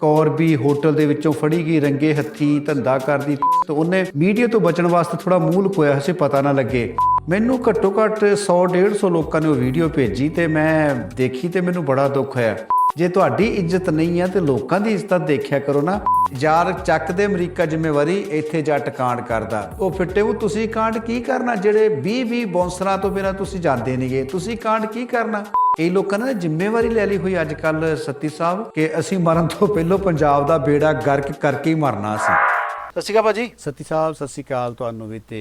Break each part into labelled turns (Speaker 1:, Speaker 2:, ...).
Speaker 1: ਕੌਰ ਵੀ hotel ਦੇ ਵਿੱਚੋਂ ਫੜੀ ਗਈ ਰੰਗੇ ਹੱਥੀ ਧੰਦਾ ਕਰਦੀ ਤੇ ਉਹਨੇ ਮੀਡੀਆ ਤੋਂ ਬਚਣ ਵਾਸਤੇ ਥੋੜਾ ਮੂੰਹ ਲੁਕੋਇਆ ਸੀ ਪਤਾ ਨਾ ਲੱਗੇ। ਮੈਨੂੰ ਘੱਟੋ ਘੱਟ 100 150 ਲੋਕਾਂ ਨੇ ਉਹ ਵੀਡੀਓ ਭੇਜੀ ਤੇ ਮੈਂ ਦੇਖੀ ਤੇ ਮੈਨੂੰ ਬੜਾ ਦੁੱਖ ਹੋਇਆ। ਜੇ ਤੁਹਾਡੀ ਇੱਜ਼ਤ ਨਹੀਂ ਹੈ ਤੇ ਲੋਕਾਂ ਦੀ ਇੱਜ਼ਤ ਦੇਖਿਆ ਕਰੋ ਨਾ। ਯਾਰ ਚੱਕ ਦੇ ਅਮਰੀਕਾ ਜ਼ਿੰਮੇਵਾਰੀ, ਇੱਥੇ ਜੱਟ ਕਾਂਡ ਕਰਦਾ। ਉਹ ਫਿੱਟੇ ਉਹ ਤੁਸੀਂ ਕਾਂਡ ਕੀ ਕਰਨਾ? ਜਿਹੜੇ 20 20 ਬੌਂਸਰਾਂ ਤੋਂ ਬਿਨਾਂ ਤੁਸੀਂ ਜਾਂਦੇ ਨਹੀਂਗੇ। ਤੁਸੀਂ ਕਾਂਡ ਕੀ ਕਰਨਾ? ਇਹ ਲੋਕਾਂ ਨੇ ਜ਼ਿੰਮੇਵਾਰੀ ਲੈ ਲਈ ਹੋਈ ਅੱਜ ਕੱਲ ਸੱਤੀ ਸਾਹਿਬ ਕਿ ਅਸੀਂ ਮਰਨ ਤੋਂ ਪਹਿਲਾਂ ਪੰਜਾਬ ਦਾ ਬੇੜਾ ਗਰਕ ਕਰਕੇ ਹੀ ਮਰਨਾ ਸੀ।
Speaker 2: ਸਤਿ ਸ਼੍ਰੀ ਅਕਾਲ ਭਾਜੀ।
Speaker 1: ਸੱਤੀ ਸਾਹਿਬ ਸਤਿ ਸ਼੍ਰੀ ਅਕਾਲ ਤੁਹਾਨੂੰ ਵੀ ਤੇ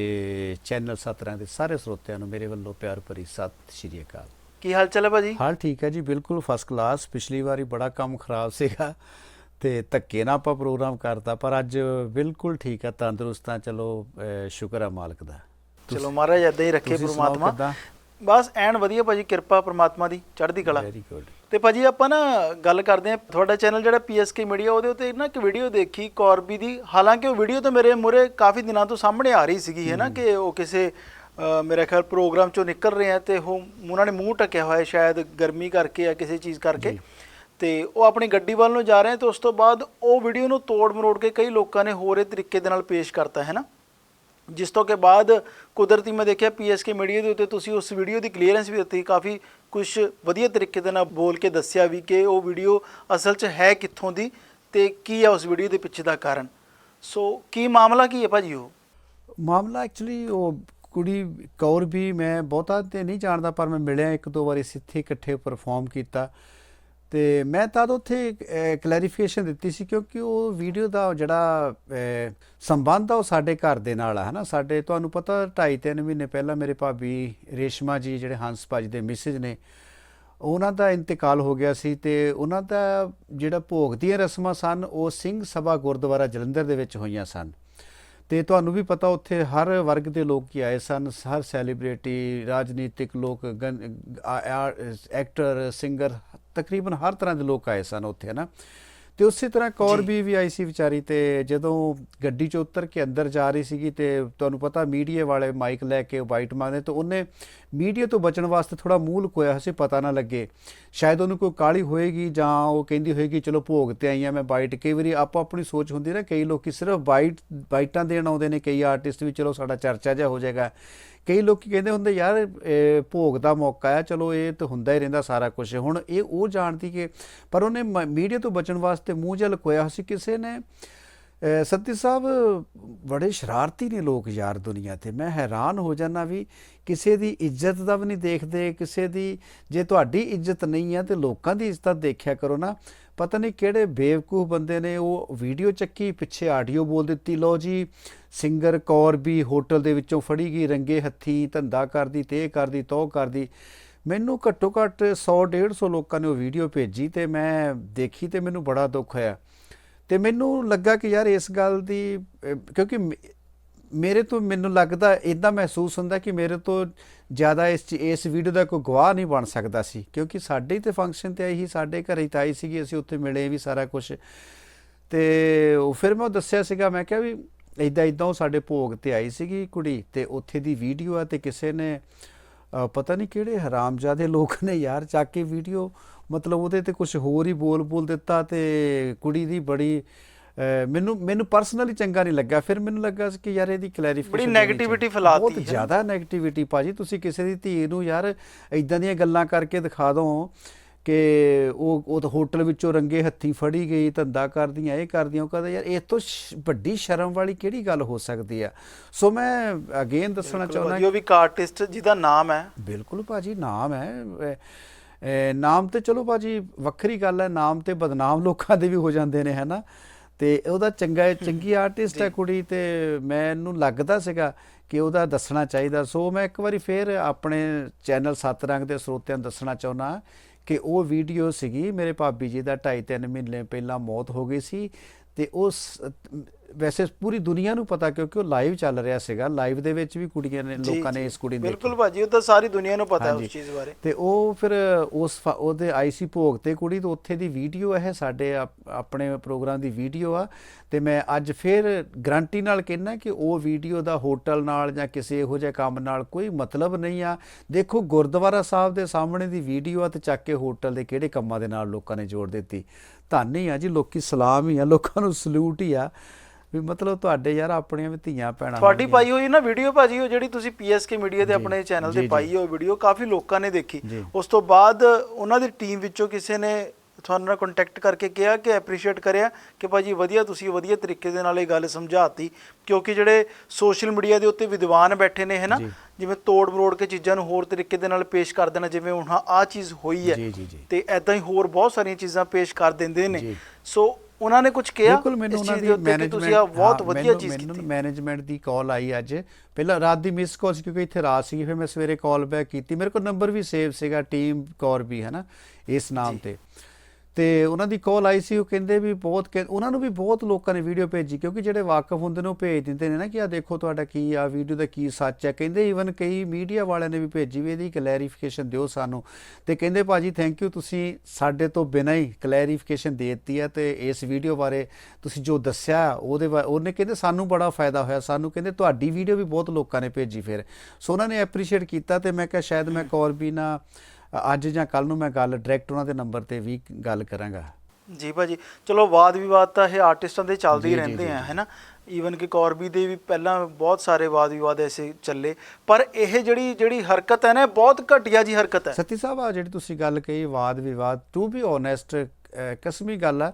Speaker 1: ਚੈਨਲ ਸਤਰਾਂ ਦੇ ਸਾਰੇ ਸਰੋਤਿਆਂ ਨੂੰ ਮੇਰੇ ਵੱਲੋਂ ਪਿਆਰ ਭਰੀ ਸਤਿ ਸ਼੍ਰੀ ਅਕਾਲ।
Speaker 2: ਕੀ ਹਾਲ ਚਾਲ ਹੈ ਭਾਜੀ?
Speaker 1: ਹਾਲ ਠੀਕ ਹੈ ਜੀ ਬਿਲਕੁਲ ਫਸਟ ਕਲਾਸ ਪਿਛਲੀ ਵਾਰੀ ਬੜਾ ਕੰਮ ਖਰਾਬ ਸੀਗਾ ਤੇ ਧੱਕੇ ਨਾਲ ਆਪਾਂ ਪ੍ਰੋਗਰਾਮ ਕਰਤਾ ਪਰ ਅੱਜ ਬਿਲਕੁਲ ਠੀਕ ਹੈ ਤੰਦਰੁਸਤ ਹਾਂ ਚਲੋ ਸ਼ੁਕਰ ਹੈ ਮਾਲਕ ਦਾ।
Speaker 2: ਚਲੋ ਮਹਾਰਾਜ ਏਦਾਂ ਹੀ ਰੱਖੇ ਪ੍ਰਮਾਤਮਾ? ਬਸ ਐਨ ਵਧੀਆ ਭਾਜੀ ਕਿਰਪਾ ਪ੍ਰਮਾਤਮਾ ਦੀ ਚੜ੍ਹਦੀ ਕਲਾ।
Speaker 1: ਵੈਰੀ ਗੁੱਡ
Speaker 2: ਤੇ ਭਾਜੀ ਆਪਾਂ ਨਾ ਗੱਲ ਕਰਦੇ ਆ ਤੁਹਾਡਾ ਚੈਨਲ ਜਿਹੜਾ ਪੀਐਸਕੇ ਮੀਡੀਆ ਉਹਦੇ ਉੱਤੇ ਨਾ ਇੱਕ ਵੀਡੀਓ ਦੇਖੀ ਕੌਰਬੀ ਦੀ। ਹਾਲਾਂਕਿ ਉਹ ਵੀਡੀਓ ਤਾਂ ਮੇਰੇ ਮੂਹਰੇ ਕਾਫੀ ਦਿਨਾਂ ਤੋਂ ਸਾਹਮਣੇ ਆ ਰਹੀ ਸੀਗੀ ਹੈ ਨਾ ਕਿ ਉਹ ਕਿਸੇ ਮੇਰੇ ਖਿਆਲ ਪ੍ਰੋਗਰਾਮ ਚੋਂ ਨਿਕਲ ਰਹੇ ਆ ਤੇ ਉਹ ਉਹਨਾਂ ਨੇ ਮੂੰਹ ਟਕਿਆ ਹੋਇਆ ਸ਼ਾਇਦ ਗਰਮੀ ਕਰਕੇ ਜਾਂ ਕਿਸੇ ਚੀਜ਼ ਕਰਕੇ। ਤੇ ਉਹ ਆਪਣੀ ਗੱਡੀ ਵੱਲ ਨੂੰ ਜਾ ਰਹੇ ਆ ਤੇ ਉਸ ਤੋਂ ਬਾਅਦ ਉਹ ਵੀਡੀਓ ਨੂੰ ਤੋੜ ਮਰੋੜ ਕੇ ਕਈ ਲੋਕਾਂ ਨੇ ਹੋਰ ਤਰੀਕੇ ਦੇ ਨਾਲ ਪੇਸ਼ ਕਰਤਾ ਹੈ ਨਾ। ਜਿਸ ਤੋਂ ਕਿ ਬਾਅਦ ਕੁਦਰਤੀ ਮੈਂ ਦੇਖਿਆ ਪੀਐਸਕੇ ਮੀਡੀਆ ਦੇ ਉੱਤੇ ਤੁਸੀਂ ਉਸ ਵੀਡੀਓ ਦੀ ਕਲੀਅਰੈਂਸ ਵੀ ਦਿੱਤੀ, ਕਾਫੀ ਕੁਝ ਵਧੀਆ ਤਰੀਕੇ ਦੇ ਨਾਲ ਬੋਲ ਕੇ ਦੱਸਿਆ ਵੀ ਕਿ ਉਹ ਵੀਡੀਓ ਅਸਲ 'ਚ ਹੈ ਕਿੱਥੋਂ ਦੀ ਤੇ ਕੀ ਹੈ ਉਸ ਵੀਡੀਓ ਦੇ ਪਿੱਛੇ ਦਾ ਕਾਰਨ। ਸੋ ਕੀ ਮਾਮਲਾ ਕੀ ਹੈ ਭਾਜੀ ਉਹ?
Speaker 1: ਮਾਮਲਾ ਐਕਚੁਅਲੀ ਉਹ ਕੁੜੀ ਕੌਰ ਵੀ ਮੈਂ ਬਹੁਤਾ ਤੇ ਨਹੀਂ ਜਾਣਦਾ ਪਰ ਮੈਂ ਮਿਲਿਆ ਇੱਕ ਦੋ ਵਾਰੀ, ਅਸੀਂ ਇੱਥੇ ਇਕੱਠੇ ਪਰਫਾਰਮ ਕੀਤਾ। ਤੇ ਮੈਂ ਤਦ ਉੱਥੇ ਕਲੈਰੀਫਿਕੇਸ਼ਨ ਦਿੱਤੀ ਸੀ ਕਿਉਂਕਿ ਉਹ ਵੀਡੀਓ ਦਾ ਜਿਹੜਾ ਸੰਬੰਧ ਆ ਉਹ ਸਾਡੇ ਘਰ ਦੇ ਨਾਲ ਆ, ਹਨਾ? ਸਾਡੇ, ਤੁਹਾਨੂੰ ਪਤਾ 2.5 3 ਮਹੀਨੇ ਪਹਿਲਾਂ ਮੇਰੇ ਭਾਬੀ ਰੇਸ਼ਮਾ ਜੀ, ਜਿਹੜੇ ਹੰਸ ਭਾਜੀ ਦੇ ਮਿਸਿਜ ਨੇ, ਉਹਨਾਂ ਦਾ ਇੰਤਕਾਲ ਹੋ ਗਿਆ ਸੀ ਤੇ ਉਹਨਾਂ ਦਾ ਜਿਹੜਾ ਭੋਗ ਦੀਆਂ ਰਸਮਾਂ ਸਨ, ਉਹ ਸਿੰਘ ਸਭਾ ਗੁਰਦੁਆਰਾ ਜਲੰਧਰ ਦੇ ਵਿੱਚ ਹੋਈਆਂ ਸਨ। ਤੇ ਤੁਹਾਨੂੰ ਵੀ ਪਤਾ ਉੱਥੇ ਹਰ ਵਰਗ ਦੇ ਲੋਕ ਹੀ ਆਏ ਸਨ, ਹਰ ਸੈਲੀਬ੍ਰਿਟੀ ਰਾਜਨੀਤਿਕ ਲੋਕ, ਗਨ- ਐਕਟਰ ਸਿੰਗਰ ਤਕਰੀਬਨ ਹਰ ਤਰ੍ਹਾਂ ਦੇ ਲੋਕ ਆਏ ਸਨ ਉੱਥੇ ਨਾ ਤੇ ਉਸੇ ਤਰ੍ਹਾਂ ਕੌਰ ਵੀ ਵੀ ਆਈ ਸੀ ਵਿਚਾਰੀ ਤੇ ਜਦੋਂ ਗੱਡੀ 'ਚ ਉਤਰ ਕੇ ਅੰਦਰ ਜਾ ਰਹੀ ਸੀਗੀ ਤੇ ਤੁਹਾਨੂੰ ਪਤਾ ਮੀਡੀਆ ਵਾਲੇ ਮਾਈਕ ਲੈ ਕੇ ਵਾਈਟ ਮੰਗਦੇ ਤੇ ਉਹਨੇ ਮੀਡੀਆ ਤੋਂ ਬਚਣ ਵਾਸਤੇ ਥੋੜਾ ਮੂੰਹ ਲੁਕੋਇਆ ਸੀ, ਪਤਾ ਨਾ ਲੱਗੇ। ਸ਼ਾਇਦ ਉਹਨੂੰ ਕੋਈ ਕਾਲੀ ਹੋਏਗੀ ਜਾਂ ਉਹ ਕਹਿੰਦੀ ਹੋਏਗੀ, ਚਲੋ ਭੋਗ ਤੇ ਆਈ ਆ ਮੈਂ ਬਾਈਟ। ਕਈ ਵਾਰੀ ਆਪੋ ਆਪਣੀ ਸੋਚ ਹੁੰਦੀ ਨਾ, ਕਈ ਲੋਕੀ ਸਿਰਫ ਬਾਈਟ, ਬਾਈਟਾਂ ਦੇਣ ਆਉਂਦੇ ਨੇ, ਕਈ ਆਰਟਿਸਟ ਵੀ, ਚਲੋ ਸਾਡਾ ਚਰਚਾ ਜਿਹਾ ਹੋ ਜਾਏਗਾ। ਕਈ ਲੋਕੀ ਕਹਿੰਦੇ ਹੁੰਦੇ, ਯਾਰ ਭੋਗ ਦਾ ਮੌਕਾ ਆ, ਚਲੋ ਇਹ ਤਾਂ ਹੁੰਦਾ ਹੀ ਰਹਿੰਦਾ ਸਾਰਾ ਕੁਝ ਹੁਣ ਇਹ ਉਹ ਜਾਣਦੀ ਕਿ, ਪਰ ਉਹਨੇ ਮੀਡੀਆ ਤੋਂ ਬਚਣ ਵਾਸਤੇ ਮੂੰਹ ਜਿਹਾ ਲੁਕੋਇਆ ਸੀ, ਕਿਸੇ ਨੇ ਸੱਤੀ ਸਾਹਿਬ, ਬੜੇ ਸ਼ਰਾਰਤੀ ਨੇ ਲੋਕ ਯਾਰ ਦੁਨੀਆ ਤੇ। ਮੈਂ ਹੈਰਾਨ ਹੋ ਜਾਂਦਾ ਵੀ ਕਿਸੇ ਦੀ ਇੱਜ਼ਤ ਦਾ ਵੀ ਨਹੀਂ ਦੇਖਦੇ, ਕਿਸੇ ਦੀ ਜੇ ਤੁਹਾਡੀ ਇੱਜ਼ਤ ਨਹੀਂ ਹੈ ਤੇ ਲੋਕਾਂ ਦੀ ਇੱਜ਼ਤ ਦੇਖਿਆ ਕਰੋ ਨਾ। ਪਤਾ ਨਹੀਂ ਕਿਹੜੇ ਬੇਵਕੂਫ ਬੰਦੇ ਨੇ ਉਹ ਵੀਡੀਓ ਚੱਕੀ, ਪਿੱਛੇ ਆਡੀਓ ਬੋਲ ਦਿੱਤੀ ਲੋ ਜੀ, ਸਿੰਗਰ ਕੌਰ ਵੀ ਹੋਟਲ ਦੇ ਵਿੱਚੋਂ ਫੜੀ ਗਈ, ਰੰਗੇ ਹੱਥੀ, ਧੰਦਾ ਕਰਦੀ, ਤੇ ਕਰਦੀ, ਤੋ ਕਰਦੀ। ਮੈਨੂੰ ਘੱਟੋ ਘੱਟ 100 150 ਲੋਕਾਂ ਨੇ ਉਹ ਵੀਡੀਓ ਭੇਜੀ ਤੇ ਮੈਂ ਦੇਖੀ ਤੇ ਮੈਨੂੰ ਬੜਾ ਦੁੱਖ ਹੋਇਆ। ਤੇ ਮੈਨੂੰ ਲੱਗਾ ਕਿ ਯਾਰ ਇਸ ਗੱਲ ਦੀ ਕਿਉਂਕਿ ਮੇ- ਮੇਰੇ ਤੋਂ ਮੈਨੂੰ ਲੱਗਦਾ ਇਦਾਂ ਮਹਿਸੂਸ ਹੁੰਦਾ ਕਿ ਮੇਰੇ ਤੋਂ ਜ਼ਿਆਦਾ ਇਸ 'ਚ- ਇਸ ਵੀਡੀਓ ਦਾ ਕੋਈ ਗਵਾਹ ਨਹੀਂ ਬਣ ਸਕਦਾ ਸੀ। ਕਿਉਂਕਿ ਸਾਡੇ ਹੀ ਤੇ ਫੰਕਸ਼ਨ ਤੇ ਆਈ ਸੀ, ਸਾਡੇ ਘਰੇ ਹੀ ਤਾਂ ਆਈ ਸੀਗੀ, ਅਸੀਂ ਉੱਥੇ ਮਿਲੇ ਵੀ ਸਾਰਾ ਕੁਝ ਤੇ ਉਹ ਫਿਰ ਮੈਂ ਉਹ ਦੱਸਿਆ ਸੀਗਾ, ਮੈਂ ਕਿਹਾ ਵੀ ਇਦਾਂ ਇਦਾਂ ਉਹ ਸਾਡੇ ਭੋਗ ਤੇ ਆਈ ਸੀਗੀ ਕੁੜੀ ਤੇ ਉੱਥੇ ਦੀ ਵੀਡੀਓ ਆ ਤੇ ਕਿਸੇ ਨੇ ਪਤਾ ਨਹੀਂ ਕਿਹੜੇ ਹਰਾਮਜ਼ਾਦੇ ਲੋਕ ਨੇ ਯਾਰ, ਚੱਕ ਕੇ ਵੀਡੀਓ ਮਤਲਬ ਉਹਦੇ ਤੇ ਕੁਝ ਹੋਰ ਹੀ ਬੋਲ ਬੋਲ ਦਿੱਤਾ ਤੇ ਕੁੜੀ ਦੀ ਬੜੀ ਮੈਨੂੰ ਮੈਨੂੰ ਪਰਸਨਲੀ ਚੰਗਾ ਨਹੀਂ ਲੱਗਾ ਫਿਰ ਮੈਨੂੰ ਲੱਗਾ ਕਿ ਯਾਰ ਇਹਦੀ ਕਲੈਰੀਫਿਕੇਸ਼ਨ
Speaker 2: ਬੜੀ negativity ਫੈਲਾਤੀ
Speaker 1: ਬਹੁਤ। ਜ਼ਿਆਦਾ ਨੈਗੇਟਿਵਿਟੀ ਭਾਜੀ ਤੁਸੀਂ ਕਿਸੇ ਦੀ ਧੀ ਨੂੰ ਯਾਰ ਇਦਾਂ ਦੀਆਂ ਗੱਲਾਂ ਕਰਕੇ ਦਿਖਾ ਦੋ ਕਿ ਉਹ ਉਹ ਤਾਂ ਹੋਟਲ ਵਿੱਚੋਂ ਰੰਗੇ ਹੱਥੀ ਫੜੀ ਗਈ ਧੰਦਾ ਕਰਦੀਆਂ ਇਹ ਕਰਦੀਆਂ ਉਹ ਕਹਿੰਦਾ ਯਾਰ ਇਹ ਤੋਂ ਵੱਡੀ ਸ਼ਰਮ ਵਾਲੀ ਕਿਹੜੀ ਗੱਲ ਹੋ ਸਕਦੀ ਆ? ਸੋ ਮੈਂ ਅਗੇਨ ਦੱਸਣਾ ਚਾਹੁੰਦਾ
Speaker 2: ਜੋ ਵੀ ਇੱਕ ਆਰਟਿਸਟ ਜਿਹਦਾ ਨਾਮ ਹੈ।
Speaker 1: ਬਿਲਕੁਲ ਭਾਜੀ ਨਾਮ ਹੈ। ਨਾਮ ਤੇ ਚਲੋ ਭਾਜੀ ਵੱਖਰੀ ਗੱਲ ਹੈ ਨਾਮ ਤੇ ਬਦਨਾਮ ਲੋਕਾਂ ਦੇ ਵੀ ਹੋ ਜਾਂਦੇ ਨੇ ਹੈਨਾ? ਤੇ ਉਹਦਾ ਚੰਗਾ ਚੰਗੀ ਆਰਟਿਸਟ ਹੈ ਕੁੜੀ ਤੇ ਮੈਨੂੰ ਲੱਗਦਾ ਸੀਗਾ ਕਿ ਉਹਦਾ ਦੱਸਣਾ ਚਾਹੀਦਾ। ਸੋ ਮੈਂ ਇੱਕ ਵਾਰੀ ਫੇਰ ਆਪਣੇ ਚੈਨਲ ਸੱਤ ਰੰਗ ਦੇ ਸਰੋਤਿਆਂ ਨੂੰ ਦੱਸਣਾ ਚਾਹੁੰਦਾ ਕਿ ਉਹ ਵੀਡੀਓ ਸੀਗੀ ਮੇਰੇ ਭਾਬੀ ਜੀ ਦਾ 2.5 3 ਮਹੀਨੇ ਪਹਿਲਾਂ ਮੌਤ ਹੋ ਗਈ ਸੀ ਤੇ ਉਸ ਵੈਸੇ ਪੂਰੀ ਦੁਨੀਆ ਨੂੰ ਪਤਾ ਕਿਉਂਕਿ ਉਹ ਲਾਈਵ ਚੱਲ ਰਿਹਾ ਸੀਗਾ। ਲਾਈਵ ਦੇ ਵਿੱਚ ਵੀ ਕੁੜੀਆਂ ਨੇ ਲੋਕਾਂ ਨੇ। ਇਸ ਕੁੜੀ ਨੂੰ
Speaker 2: ਬਿਲਕੁਲ ਭਾਜੀ ਉਹ ਤਾਂ ਸਾਰੀ ਦੁਨੀਆ ਨੂੰ ਪਤਾ ਹੈ। ਉਸ ਚੀਜ਼ ਬਾਰੇ।
Speaker 1: ਤੇ ਉਹ ਫਿਰ ਉਸ ਉਹਦੇ ਆਈਸੀ ਭੋਗ ਤੇ ਕੁੜੀ ਤੋਂ ਉੱਥੇ ਦੀ ਵੀਡੀਓ ਹੈ ਸਾਡੇ ਆਪ- ਆਪਣੇ ਪ੍ਰੋਗਰਾਮ ਦੀ ਵੀਡੀਓ ਆ। ਤੇ ਮੈਂ ਅੱਜ ਫਿਰ ਗਰੰਟੀ ਨਾਲ ਕਹਿੰਦਾ ਕਿ ਉਹ ਵੀਡੀਓ ਦਾ ਹੋਟਲ ਨਾਲ ਜਾਂ ਕਿਸੇ ਇਹੋ ਜਿਹੇ ਕੰਮ ਨਾਲ ਕੋਈ ਮਤਲਬ ਨਹੀਂ ਆ। ਦੇਖੋ ਗੁਰਦੁਆਰਾ ਸਾਹਿਬ ਦੇ ਸਾਹਮਣੇ ਦੀ ਵੀਡੀਓ ਆ ਤੇ ਚੱਕ ਕੇ ਹੋਟਲ ਦੇ ਕਿਹੜੇ ਕੰਮਾਂ ਦੇ ਨਾਲ ਲੋਕਾਂ ਨੇ ਜੋੜ ਦਿੱਤੀ। ਧੰਨ ਹੀ ਆ ਜੀ ਲੋਕੀ ਸਲਾਮ ਹੀ ਆ ਲੋਕਾਂ ਨੂੰ ਸਲੂਟ ਹੀ ਆ। ਵੀ ਮਤਲਬ ਤੁਹਾਡੇ ਯਾਰ ਆਪਣੀਆਂ ਵੀ ਧੀਆਂ ਭੈਣਾਂ
Speaker 2: ਤੁਹਾਡੀ। ਪਾਈ ਹੋਈ ਨਾ ਵੀਡੀਓ ਭਾਜੀ ਉਹ ਜਿਹੜੀ ਤੁਸੀਂ ਪੀਐਸਕੇ ਮੀਡੀਆ
Speaker 1: ਜੀ,
Speaker 2: ਆਪਣੇ ਚੈਨਲ ਤੇ। ਪਾਈ ਉਹ ਵੀਡੀਓ ਕਾਫੀ ਲੋਕਾਂ ਨੇ ਦੇਖੀ। ਉਸ ਤੋਂ ਬਾਅਦ ਉਹਨਾਂ ਦੀ ਟੀਮ ਵਿੱਚੋਂ ਕਿਸੇ ਨੇ ਤੁਹਾਨੂੰ ਨਾਲ ਕੰਟੈਕਟ ਕਰਕੇ ਕਿਹਾ ਕਿ ਐਪਰੀਸ਼ੀਏਟ ਕਰਿਆ ਕਿ ਭਾਜੀ ਵਧੀਆ ਤੁਸੀਂ ਵਧੀਆ ਤਰੀਕੇ ਦੇ ਨਾਲ ਇਹ ਗੱਲ ਸਮਝਾਤੀ ਕਿਉਂਕਿ ਜਿਹੜੇ ਸੋਸ਼ਲ ਮੀਡੀਆ ਦੇ ਉੱਤੇ ਵਿਦਵਾਨ ਬੈਠੇ ਨੇ ਹੈਨਾ। ਜਿਵੇਂ ਤੋੜ ਮਰੋੜ ਕੇ ਚੀਜ਼ਾਂ ਨੂੰ ਹੋਰ ਤਰੀਕੇ ਦੇ ਨਾਲ ਪੇਸ਼ ਕਰ ਦੇਣਾ ਜਿਵੇਂ ਹੁਣ ਆਹ ਚੀਜ਼ ਹੋਈ ਹੈ। ਤੇ ਐਦਾਂ ਹੀ ਹੋਰ ਬਹੁਤ ਸਾਰੀਆਂ ਚੀਜ਼ਾਂ ਪੇਸ਼ ਕਰ ਦਿੰਦੇ ਨੇ। ਸੋ ਉਹਨਾਂ ਨੇ ਕੁਝ ਕਿਹਾ
Speaker 1: ਬਿਲਕੁਲ ਮੈਨੂੰ ਉਹਨਾਂ ਦੀ
Speaker 2: ਕਿ ਤੁਸੀਂ ਆਹ ਬਹੁਤ ਵਧੀਆ
Speaker 1: ਮੈਨੂੰ-
Speaker 2: ਚੀਜ਼
Speaker 1: ਮੈਨੂੰ
Speaker 2: ਕੀਤੀ।
Speaker 1: ਮੈਨੇਜਮੈਂਟ ਦੀ ਕਾਲ ਆਈ ਅੱਜ। ਪਹਿਲਾਂ ਰਾਤ ਦੀ ਮਿਸ ਕਾਲ ਸੀ ਕਿਉਂਕਿ ਇੱਥੇ ਰਾਤ ਸੀ ਫਿਰ ਮੈਂ ਸਵੇਰੇ ਕਾਲ ਬੈਕ ਕੀਤੀ। ਮੇਰੇ ਕੋਲ ਨੰਬਰ ਵੀ ਸੇਵ ਸੀਗਾ ਟੀਮ ਕੌਰ ਵੀ ਹੈ ਨਾ ਇਸ ਨਾਮ ਤੇ। ਤੇ ਉਹਨਾਂ ਦੀ ਕਾਲ ਆਈ ਸੀ, ਉਹ ਕਹਿੰਦੇ ਵੀ ਬਹੁਤ ਕਹਿ- ਉਹਨਾਂ ਨੂੰ ਵੀ ਬਹੁਤ ਲੋਕਾਂ ਨੇ ਵੀਡੀਓ ਭੇਜੀ, ਕਿਉਂਕਿ ਜਿਹੜੇ ਵਾਕਫ ਹੁੰਦੇ ਨੇ ਉਹ ਭੇਜ ਦਿੰਦੇ ਨੇ ਨਾ ਕਿ ਆ ਦੇਖੋ ਤੁਹਾਡਾ ਕੀ ਆ ਵੀਡੀਓ ਦਾ ਕੀ ਸੱਚ ਹੈ ਕਹਿੰਦੇ ਈਵਨ ਕਈ ਮੀਡੀਆ ਵਾਲਿਆਂ ਨੇ ਵੀ ਭੇਜੀ ਵੀ ਇਹਦੀ ਕਲੈਰੀਫਿਕੇਸ਼ਨ ਦਿਓ ਸਾਨੂੰ। ਤੇ ਕਹਿੰਦੇ ਭਾਜੀ ਥੈਂਕ ਯੂ ਤੁਸੀਂ ਸਾਡੇ ਤੋਂ ਬਿਨਾਂ ਹੀ ਕਲੈਰੀਫਿਕੇਸ਼ਨ ਦੇ ਦਿੱਤੀ ਹੈ ਤੇ ਇਸ ਵੀਡੀਓ ਬਾਰੇ ਤੁਸੀਂ ਜੋ ਦੱਸਿਆ, ਉਹਦੇ ਬਾ- ਉਹਨੇ ਕਹਿੰਦੇ ਸਾਨੂੰ ਬੜਾ ਫਾਇਦਾ ਹੋਇਆ, ਸਾਨੂੰ ਕਹਿੰਦੇ ਤੁਹਾਡੀ ਵੀਡੀਓ ਵੀ ਬਹੁਤ ਲੋਕਾਂ ਨੇ ਭੇਜੀ ਫਿਰ। ਸੋ ਉਹਨਾਂ ਨੇ ਐਪਰੀਸ਼ੀਏਟ ਕੀਤਾ ਤੇ ਮੈਂ ਕਿਹਾ ਸ਼ਾਇਦ ਮੈਂ ਕੌਰ ਵੀ ਨਾ ਅੱਜ ਜਾਂ ਕੱਲ ਨੂੰ ਮੈਂ ਗੱਲ ਡਾਇਰੈਕਟ ਉਹਨਾਂ ਦੇ ਨੰਬਰ ਤੇ ਵੀ ਗੱਲ ਕਰਾਂਗਾ।
Speaker 2: ਜੀ ਭਾਜੀ ਚਲੋ ਵਾਦ ਵਿਵਾਦ ਤਾਂ ਇਹ ਆਰਟਿਸਟਾਂ ਦੇ ਚੱਲਦੇ ਹੀ ਰਹਿੰਦੇ ਆ। ਹੈਨਾ? ਈਵਨ ਕਿ ਕੌਰਬੀ ਦੇ ਵੀ ਪਹਿਲਾਂ ਬਹੁਤ ਸਾਰੇ ਵਾਦ ਵਿਵਾਦ ਐਸੇ ਚੱਲੇ ਪਰ ਇਹ ਜਿਹੜੀ ਜਿਹੜੀ ਹਰਕਤ ਹੈ ਨਾ ਬਹੁਤ ਘਟੀਆ ਜੀ ਹਰਕਤ ਹੈ।
Speaker 1: ਸਤੀ ਸਾਹਿਬ ਆ ਜਿਹੜੀ ਤੁਸੀਂ ਗੱਲ ਕਹੀ ਵਾਦ ਵਿਵਾਦ ਟੂ ਬੀ ਓਨੈਸਟ ਕਸਮੀ ਗੱਲ ਆ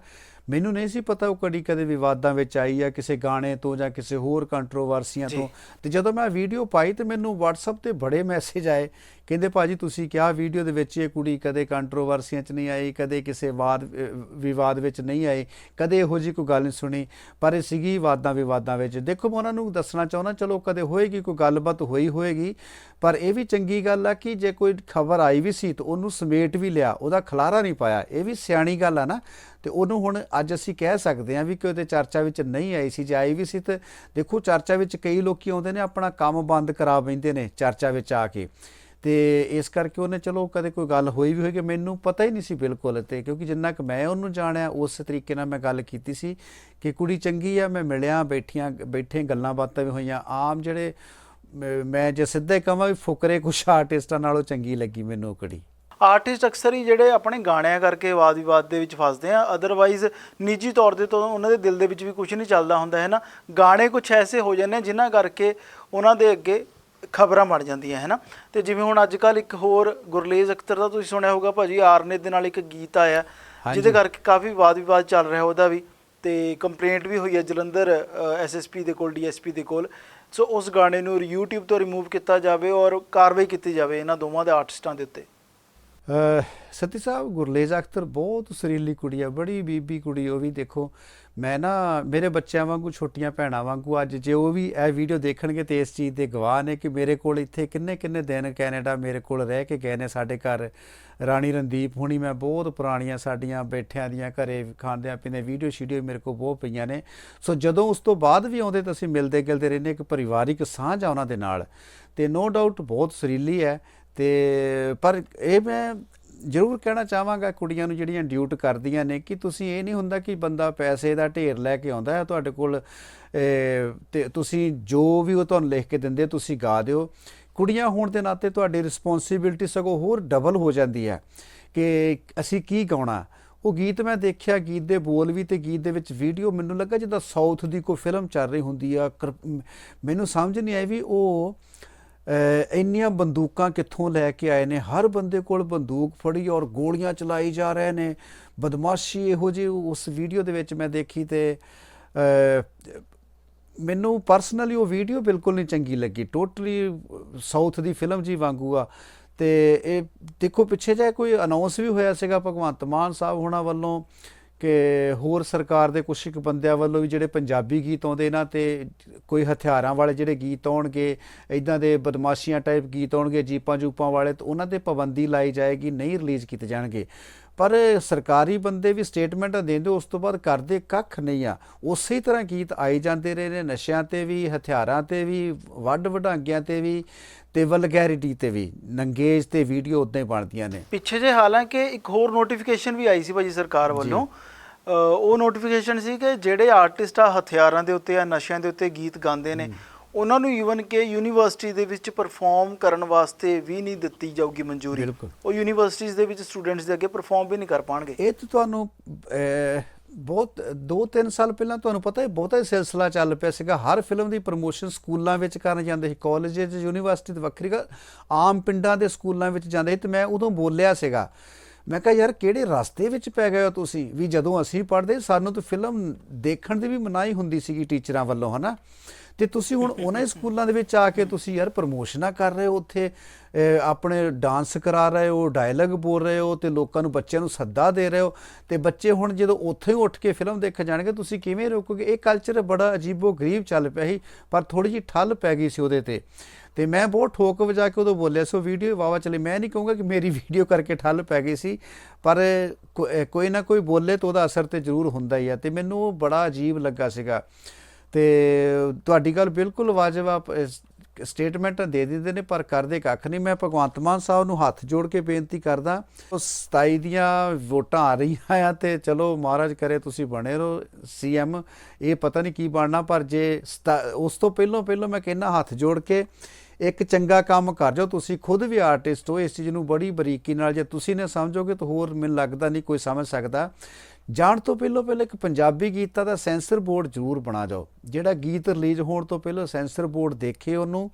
Speaker 1: ਮੈਨੂੰ ਨਹੀਂ ਸੀ ਪਤਾ ਉਹ ਕਦੀ ਕਦੇ ਵਿਵਾਦਾਂ ਵਿੱਚ ਆਈ ਆ ਕਿਸੇ ਗਾਣੇ ਤੋਂ ਜਾਂ ਕਿਸੇ ਹੋਰ ਕੰਟਰੋਵਰਸੀਆਂ
Speaker 2: ਜੀ।
Speaker 1: ਤੋਂ ਤੇ ਜਦੋਂ ਮੈਂ ਵੀਡੀਓ ਪਾਈ ਤੇ ਮੈਨੂੰ WhatsApp ਤੇ ਬੜੇ ਮੈਸੇਜ ਆਏ। ਕਹਿੰਦੇ ਭਾਜੀ ਤੁਸੀਂ ਕਿਹਾ ਵੀਡੀਓ ਦੇ ਵਿੱਚ ਇਹ ਕੁੜੀ ਕਦੇ ਕੰਟਰੋਵਰਸੀਆਂ 'ਚ ਨਹੀਂ ਆਈ ਕਦੇ ਕਿਸੇ ਵਾਦ ਵਿਵਾਦ ਵਿੱਚ ਨਹੀਂ ਆਈ ਕਦੇ ਇਹੋ ਜਿਹੀ ਕੋਈ ਗੱਲ ਨਹੀਂ ਸੁਣੀ ਪਰ ਇਹ ਸੀਗੀ ਵਾਦਾਂ ਵਿਵਾਦਾਂ ਵਿੱਚ। ਦੇਖੋ ਮੈਂ ਉਹਨਾਂ ਨੂੰ ਦੱਸਣਾ ਚਾਹੁੰਦਾ ਚਲੋ ਕਦੇ ਹੋਏਗੀ ਕੋਈ ਗੱਲਬਾਤ ਹੋਈ ਹੋਏਗੀ ਪਰ ਇਹ ਵੀ ਚੰਗੀ ਗੱਲ ਆ ਕਿ ਜੇ ਕੋਈ ਖਬਰ ਆਈ ਵੀ ਸੀ ਤਾਂ ਉਹਨੂੰ ਸਮੇਟ ਵੀ ਲਿਆ ਉਹਦਾ ਖਲਾਰਾ ਨਹੀਂ ਪਾਇਆ। ਇਹ ਵੀ ਸਿਆਣੀ ਗੱਲ ਆ ਨਾ। ਤੇ ਉਹਨੂੰ ਹੁਣ ਅੱਜ ਅਸੀਂ ਕਹਿ ਸਕਦੇ ਹਾਂ ਵੀ ਕਿ ਉਹਦੇ ਚਰਚਾ ਵਿੱਚ ਨਹੀਂ ਆਈ ਸੀ, ਜੇ ਆਈ ਵੀ ਸੀ ਤੇ ਦੇਖੋ ਚਰਚਾ ਵਿੱਚ ਕਈ ਲੋਕੀ ਆਉਂਦੇ ਨੇ, ਆਪਣਾ ਕੰਮ ਬੰਦ ਕਰਾ ਬੈਂਦੇ ਨੇ ਚਰਚਾ ਵਿੱਚ ਆ ਕੇ। ਤੇ ਇਸ ਕਰਕੇ ਉਹਨੇ ਚਲੋ ਕਦੇ ਕੋਈ ਗੱਲ ਹੋਈ ਵੀ ਹੋਏਗੀ ਮੈਨੂੰ ਪਤਾ ਹੀ ਨਹੀਂ ਸੀ ਬਿਲਕੁਲ ਤੇ ਕਿਉਂਕਿ ਜਿੰਨਾ ਕਿ ਮੈਂ ਉਹਨੂੰ ਜਾਣਿਆ, ਉਸ ਤਰੀਕੇ ਨਾਲ ਮੈਂ ਗੱਲ ਕੀਤੀ ਸੀ ਕਿ ਕੁੜੀ ਚੰਗੀ ਆ, ਮੈਂ ਮਿਲਿਆ, ਬੈਠੀਆਂ, ਬੈਠੇ ਗੱਲਾਂ ਬਾਤਾਂ ਵੀ ਹੋਈਆਂ। ਆਮ ਜਿਹੜੇ ਮ- ਮੈਂ ਜੇ ਸਿੱਧੇ ਕਹਾਂ ਵੀ ਫੁਕਰੇ ਕੁਛ ਆਰਟਿਸਟਾਂ ਨਾਲੋਂ ਚੰਗੀ ਲੱਗੀ ਮੈਨੂੰ ਉਹ ਕੁੜੀ।
Speaker 2: ਆਰਟਿਸਟ ਅਕਸਰ ਹੀ ਜਿਹੜੇ ਆਪਣੇ ਗਾਣਿਆਂ ਕਰਕੇ ਵਾਦ ਵਿਵਾਦ ਦੇ ਵਿੱਚ ਫਸਦੇ ਆ ਅਦਰਵਾਈਜ਼ ਨਿੱਜੀ ਤੌਰ ਤੇ ਤਾਂ ਉਹਨਾਂ ਦੇ ਦਿਲ ਦੇ ਵਿੱਚ ਵੀ ਕੁਝ ਨਹੀਂ ਚੱਲਦਾ ਹੁੰਦਾ ਹੈ ਨਾ? ਗਾਣੇ ਕੁਝ ਐਸੇ ਹੋ ਜਾਂਦੇ ਆ ਜਿਨ੍ਹਾਂ ਕਰਕੇ ਉਹਨਾਂ ਦੇ ਅੱਗੇ ਖਬਰਾਂ ਬਣ ਜਾਂਦੀਆਂ ਹੈ ਨਾ? ਤੇ ਜਿਵੇਂ ਹੁਣ ਅੱਜ ਕੱਲ ਇੱਕ ਹੋਰ ਗੁਰਲੇਜ਼ ਅਖਤਰ ਦਾ ਤੁਸੀਂ ਸੁਣਿਆ ਹੋਊਗਾ ਭਾਜੀ ਆਰਨੇ ਦੇ ਨਾਲ ਇੱਕ ਗੀਤ ਆਇਆ। ਜਿਹਦੇ ਕਰਕੇ ਕਾਫੀ ਵਾਦ ਵਿਵਾਦ ਚੱਲ ਰਿਹਾ ਉਹਦਾ ਵੀ ਤੇ ਕੰਪਲੇਂਟ ਵੀ ਹੋਈ ਹੈ ਜਲੰਧਰ ਐਸਐਸਪੀ ਦੇ ਕੋਲ ਡੀਐਸਪੀ ਦੇ ਕੋਲ। ਸੋ ਉਸ ਗਾਣੇ ਨੂੰ YouTube ਤੋਂ ਰਿਮੂਵ ਕੀਤਾ ਜਾਵੇ ਔਰ ਕਾਰਵਾਈ ਕੀਤੀ ਜਾਵੇ ਇਹਨਾਂ ਦੋਵਾਂ ਦੇ ਆਰਟਿਸਟਾਂ ਦੇ ਉੱਤੇ।
Speaker 1: ਸਤੀ ਸਾਹਿਬ, ਗੁਰਲੇਜ਼ ਅਖਤਰ ਬਹੁਤ ਸੁਰੀਲੀ ਕੁੜੀ ਆ, ਬੜੀ ਬੀਬੀ ਕੁੜੀ, ਉਹ ਵੀ ਦੇਖੋ। ਮੈਂ ਨਾ, ਮੇਰੇ ਬੱਚਿਆਂ ਵਾਂਗੂ, ਛੋਟੀਆਂ ਭੈਣਾਂ ਵਾਂਗੂ ਅੱਜ ਜੇ ਉਹ ਵੀ ਇਹ ਵੀਡੀਓ ਦੇਖਣਗੇ ਤੇ ਇਸ ਚੀਜ਼ ਦੇ ਗਵਾਹ ਨੇ ਕਿ ਮੇਰੇ ਕੋਲ ਇੱਥੇ ਕਿੰਨੇ ਕਿੰਨੇ ਦਿਨ ਕੈਨੇਡਾ ਮੇਰੇ ਕੋਲ ਰਹਿ ਕੇ ਗਏ ਨੇ ਸਾਡੇ ਘਰ। ਰਾਣੀ ਰਣਦੀਪ ਹੁਣੀ, ਮੈਂ ਬਹੁਤ ਪੁਰਾਣੀਆਂ ਸਾਡੀਆਂ ਬੈਠਿਆਂ ਦੀਆਂ ਘਰੇ ਖਾਂਦਿਆਂ ਪੀਂਦੇ ਵੀਡੀਓ ਸ਼ੀਡੀਓ ਮੇਰੇ ਕੋਲ ਬਹੁਤ ਪਈਆਂ ਨੇ। ਸੋ ਜਦੋਂ ਉਸ ਤੋਂ ਬਾਅਦ ਵੀ ਆਉਂਦੇ ਤਾਂ ਅਸੀਂ ਮਿਲਦੇ ਗਿਲਦੇ ਰਹਿੰਦੇ ਇੱਕ ਪਰਿਵਾਰਿਕ ਸਾਂਝ ਆ ਉਹਨਾਂ ਦੇ ਨਾਲ। ਤੇ ਨੋ ਡਾਊਟ ਬਹੁਤ ਸੁਰੀਲੀ ਹੈ। ਤੇ ਪਰ ਇਹ ਮੈਂ ਜ਼ਰੂਰ ਕਹਿਣਾ ਚਾਹਾਂਗਾ ਕੁੜੀਆਂ ਨੂੰ ਜਿਹੜੀਆਂ ਡਿਊਟ ਕਰਦੀਆਂ ਨੇ ਕਿ ਤੁਸੀਂ ਇਹ ਨਹੀਂ ਹੁੰਦਾ ਕਿ ਬੰਦਾ ਪੈਸੇ ਦਾ ਢੇਰ ਲੈ ਕੇ ਆਉਂਦਾ ਹੈ ਤੁਹਾਡੇ ਕੋਲ ਅਹ, ਤੇ ਤੁਸੀਂ ਜੋ ਵੀ ਉਹ ਤੁਹਾਨੂੰ ਲਿਖ ਕੇ ਦਿੰਦੇ ਤੁਸੀਂ ਗਾ ਦਿਓ। ਕੁੜੀਆਂ ਹੋਣ ਦੇ ਨਾਤੇ ਤੁਹਾਡੀ ਰਿਸਪੌਂਸਿਬਿਲਟੀ ਸਗੋਂ ਹੋਰ ਡਬਲ ਹੋ ਜਾਂਦੀ ਹੈ ਕਿ ਅਸੀਂ ਕੀ ਗਾਉਣਾ। ਉਹ ਗੀਤ ਮੈਂ ਦੇਖਿਆ ਗੀਤ ਦੇ ਬੋਲ ਵੀ ਤੇ ਗੀਤ ਦੇ ਵਿੱਚ ਵੀਡੀਓ ਮੈਨੂੰ ਲੱਗਾ ਜਿੱਦਾਂ ਸਾਊਥ ਦੀ ਕੋਈ ਫਿਲਮ ਚੱਲ ਰਹੀ ਹੁੰਦੀ ਆ। ਕਰ- ਮੈਨੂੰ ਸਮਝ ਨਹੀਂ ਆਈ ਵੀ ਉਹ ਇੰਨੀਆਂ ਬੰਦੂਕਾਂ ਕਿੱਥੋਂ ਲੈ ਕੇ ਆਏ ਨੇ? ਹਰ ਬੰਦੇ ਕੋਲ ਬੰਦੂਕ ਫੜੀ ਔਰ ਗੋਲੀਆਂ ਚਲਾਈ ਜਾ ਰਹੇ ਨੇ। ਬਦਮਾਸ਼ੀ ਇਹੋ ਜਿਹੀ ਉਸ ਵੀਡੀਓ ਦੇ ਵਿੱਚ ਮੈਂ ਦੇਖੀ ਤੇ ਮੈਨੂੰ ਪਰਸਨਲੀ ਉਹ ਵੀਡੀਓ ਬਿਲਕੁਲ ਨਹੀਂ ਚੰਗੀ ਲੱਗੀ। ਟੋਟਲੀ ਸਾਊਥ ਦੀ ਫਿਲਮ ਜੀ ਵਾਂਗੂ ਆ। ਤੇ ਇਹ ਦੇਖੋ, ਪਿੱਛੇ ਜੇ ਕੋਈ ਅਨਾਉਂਸ ਵੀ ਹੋਇਆ ਸੀਗਾ ਭਗਵੰਤ ਮਾਨ ਸਾਹਿਬ ਹੋਣਾ ਵੱਲੋਂ। ਕਿ ਹੋਰ ਸਰਕਾਰ ਦੇ ਕੁਛ ਇੱਕ ਬੰਦਿਆਂ ਵੱਲੋਂ ਵੀ ਜਿਹੜੇ ਪੰਜਾਬੀ ਗੀਤ ਆਉਂਦੇ ਇਹਨਾਂ ਤੇ ਕੋਈ ਹਥਿਆਰਾਂ ਵਾਲੇ ਜਿਹੜੇ ਗੀਤ ਆਉਣਗੇ ਇਦਾਂ ਦੇ ਬਦਮਾਸ਼ੀਆਂ ਟਾਈਪ ਗੀਤ ਆਉਣਗੇ ਜੀਪਾਂ ਜੂਪਾਂ ਵਾਲੇ ਤਾਂ ਉਹਨਾਂ ਤੇ ਪਾਬੰਦੀ ਲਾਈ ਜਾਏਗੀ ਨਹੀਂ ਰਿਲੀਜ਼ ਕੀਤੇ ਜਾਣਗੇ। ਪਰ ਸਰਕਾਰੀ ਬੰਦੇ ਵੀ ਸਟੇਟਮੈਂਟਾਂ ਦਿੰਦੇ ਉਸ ਤੋਂ ਬਾਅਦ ਕਰਦੇ ਕੱਖ ਨਹੀਂ ਆ। ਉਸੇ ਤਰ੍ਹਾਂ ਗੀਤ ਆਈ ਜਾਂਦੇ ਰਹੇ ਨੇ ਨਸ਼ਿਆਂ ਤੇ ਵੀ ਹਥਿਆਰਾਂ ਤੇ ਵੀ ਵੱਡ ਵਡਾਂਗਿਆਂ ਤੇ ਵੀ ਤੇ ਵਲਗੈਰਿਟੀ ਤੇ ਵੀ ਨੰਗੇਜ ਤੇ ਵੀਡੀਓ ਉਦਾਂ ਹੀ ਬਣਦੀਆਂ ਨੇ।
Speaker 2: ਪਿੱਛੇ ਜੇ ਹਾਲਾਂਕਿ ਇੱਕ ਹੋਰ ਨੋਟੀਫਿਕੇਸ਼ਨ ਵੀ ਆਈ ਸੀ ਭਾਜੀ ਸਰਕਾਰ ਵੱਲੋਂ ਉਹ ਨੋਟੀਫਿਕੇਸ਼ਨ ਸੀ ਕਿ ਜਿਹੜੇ ਆਰਟਿਸਟ ਆ ਹਥਿਆਰਾਂ ਦੇ ਉੱਤੇ ਆ ਨਸ਼ਿਆਂ ਦੇ ਉੱਤੇ ਗੀਤ ਗਾਉਂਦੇ ਨੇ ਉਹਨਾਂ ਨੂੰ ਈਵਨ ਕਿ ਯੂਨੀਵਰਸਿਟੀ ਦੇ ਵਿੱਚ ਪਰਫਾਰਮ ਕਰਨ ਵਾਸਤੇ ਵੀ ਨਹੀਂ ਦਿੱਤੀ ਜਾਊਗੀ ਮਨਜ਼ੂਰੀ। ਉਹ ਯੂਨੀਵਰਸਿਟੀਜ਼ ਦੇ ਵਿੱਚ ਸਟੂਡੈਂਟਸ ਦੇ ਅੱਗੇ ਪਰਫਾਰਮ ਵੀ ਨਹੀਂ ਕਰ ਪਾਣਗੇ।
Speaker 1: ਇਹ ਤਾਂ ਤੁਹਾਨੂੰ ਬਹੁਤ 2-3 ਸਾਲ ਪਹਿਲਾਂ ਤੁਹਾਨੂੰ ਪਤਾ ਹੈ ਬਹੁਤਾ ਹੀ ਸਿਲਸਿਲਾ ਚੱਲ ਪਿਆ ਸੀਗਾ। ਹਰ ਫਿਲਮ ਦੀ ਪ੍ਰੋਮੋਸ਼ਨ ਸਕੂਲਾਂ ਵਿੱਚ ਕਰਨ ਜਾਂਦੇ ਸੀ ਕਾਲਜੇ 'ਚ ਯੂਨੀਵਰਸਿਟੀ ਤੇ ਵੱਖਰੀ ਆਮ ਪਿੰਡਾਂ ਦੇ ਸਕੂਲਾਂ ਵਿੱਚ ਜਾਂਦੇ ਸੀ ਤੇ ਮੈਂ ਉਦੋਂ ਬੋਲਿਆ ਸੀਗਾ ਮੈਂ ਕਿਹਾ, ਯਾਰ, ਕਿਹੜੇ ਰਸਤੇ ਵਿੱਚ ਪੈ ਗਏ ਹੋ ਤੁਸੀਂ? ਵੀ ਜਦੋਂ ਅਸੀਂ ਪੜ੍ਹਦੇ, ਸਾਨੂੰ ਤਾਂ ਫਿਲਮ ਦੇਖਣ ਦੀ ਵੀ ਮਨਾਹੀ ਹੁੰਦੀ ਸੀਗੀ ਟੀਚਰਾਂ ਵੱਲੋਂ, ਹਨਾ? ਤੇ ਤੁਸੀਂ ਹੁਣ ਉਹਨਾਂ ਹੀ ਸਕੂਲਾਂ ਦੇ ਵਿੱਚ ਆ ਕੇ ਤੁਸੀਂ ਯਾਰ ਪ੍ਰਮੋਸ਼ਨਾਂ ਕਰ ਰਹੇ ਹੋ ਉੱਥੇ ਆਪਣੇ ਡਾਂਸ ਕਰਾ ਰਹੇ ਹੋ, ਡਾਇਲੌਗ ਬੋਲ ਰਹੇ ਹੋ ਤੇ ਲੋਕਾਂ ਨੂੰ ਬੱਚਿਆਂ ਨੂੰ ਸੱਦਾ ਦੇ ਰਹੇ ਹੋ ਤੇ ਬੱਚੇ ਹੁਣ ਜਦੋਂ ਉੱਥੇ ਹੀ ਉੱਠ ਕੇ ਫਿਲਮ ਦੇਖਣ ਜਾਣਗੇ ਤੁਸੀਂ ਕਿਵੇਂ ਰੋਕੋਗੇ? ਇਹ ਕਲਚਰ ਬੜਾ ਅਜੀਬੋ ਗਰੀਬ ਚੱਲ ਪਿਆ ਸੀ, ਪਰ ਥੋੜੀ ਜਿਹੀ ਠੱਲ ਪੈ ਗਈ ਸੀ ਉਹਦੇ ਤੇ। ਤੇ ਮੈਂ ਬਹੁਤ ਠੋਕ ਵਜਾ ਕੇ ਉਦੋਂ ਬੋਲਿਆ ਸੋ ਵੀਡੀਓ ਵਾਵਾ ਚਲੇ, ਮੈਂ ਨਹੀਂ ਕਹੂੰਗਾ ਕਿ ਮੇਰੀ ਵੀਡੀਓ ਕਰਕੇ ਠੱਲ ਪੈ ਗਈ ਸੀ, ਪਰ ਕੋ- ਕੋਈ ਨਾ ਕੋਈ ਬੋਲੇ ਤਾਂ ਉਹਦਾ ਅਸਰ ਤੇ ਜ਼ਰੂਰ ਹੁੰਦਾ ਹੀ ਆ ਤੇ ਮੈਨੂੰ ਉਹ ਬੜਾ ਅਜੀਬ ਲੱਗਾ ਸੀਗਾ। ਤੇ ਤੁਹਾਡੀ ਗੱਲ ਬਿਲਕੁਲ ਵਾਜਬ ਆ ਸਟੇਟਮੈਂਟ ਦੇ ਦਿੰਦੇ ਨੇ, ਪਰ ਕਰਦੇ ਕੱਖ ਨਹੀਂ। ਮੈਂ ਭਗਵੰਤ ਮਾਨ ਸਾਹਿਬ ਨੂੰ ਹੱਥ ਜੋੜ ਕੇ ਬੇਨਤੀ ਕਰਦਾ, ਉਹ 27 ਦੀਆਂ ਵੋਟਾਂ ਆ ਰਹੀਆਂ ਆ ਤੇ ਚਲੋ ਮਹਾਰਾਜ ਕਰੇ ਤੁਸੀਂ ਬਣੇ ਰਹੋ, ਸੀਐਮ, ਇਹ ਪਤਾ ਨਹੀਂ ਕੀ ਬਣਨਾ, ਪਰ ਜੇ ਸਤਾ- ਉਸ ਤੋਂ ਪਹਿਲਾਂ ਪਹਿਲਾਂ ਮੈਂ ਕਹਿੰਦਾ ਹੱਥ ਜੋੜ ਕੇ ਇੱਕ ਚੰਗਾ ਕੰਮ ਕਰ ਜਾਓ। ਤੁਸੀਂ ਖੁਦ ਵੀ ਆਰਟਿਸਟ ਹੋ, ਇਸ ਚੀਜ਼ ਨੂੰ ਬੜੀ ਬਰੀਕੀ ਨਾਲ ਜੇ ਤੁਸੀਂ ਨੇ ਸਮਝੋਗੇ ਤਾਂ ਹੋਰ ਮੈਨੂੰ ਲੱਗਦਾ ਨਹੀਂ ਕੋਈ ਸਮਝ ਸਕਦਾ। ਜਾਣ ਤੋਂ ਪਹਿਲਾਂ ਪਹਿਲਾਂ ਇੱਕ ਪੰਜਾਬੀ ਗੀਤਾਂ ਦਾ ਸੈਂਸਰ ਬੋਰਡ ਜ਼ਰੂਰ ਬਣਾ ਜਾਓ। ਜਿਹੜਾ ਗੀਤ ਰਿਲੀਜ਼ ਹੋਣ ਤੋਂ ਪਹਿਲਾਂ ਸੈਂਸਰ ਬੋਰਡ ਦੇਖੇ ਉਹਨੂੰ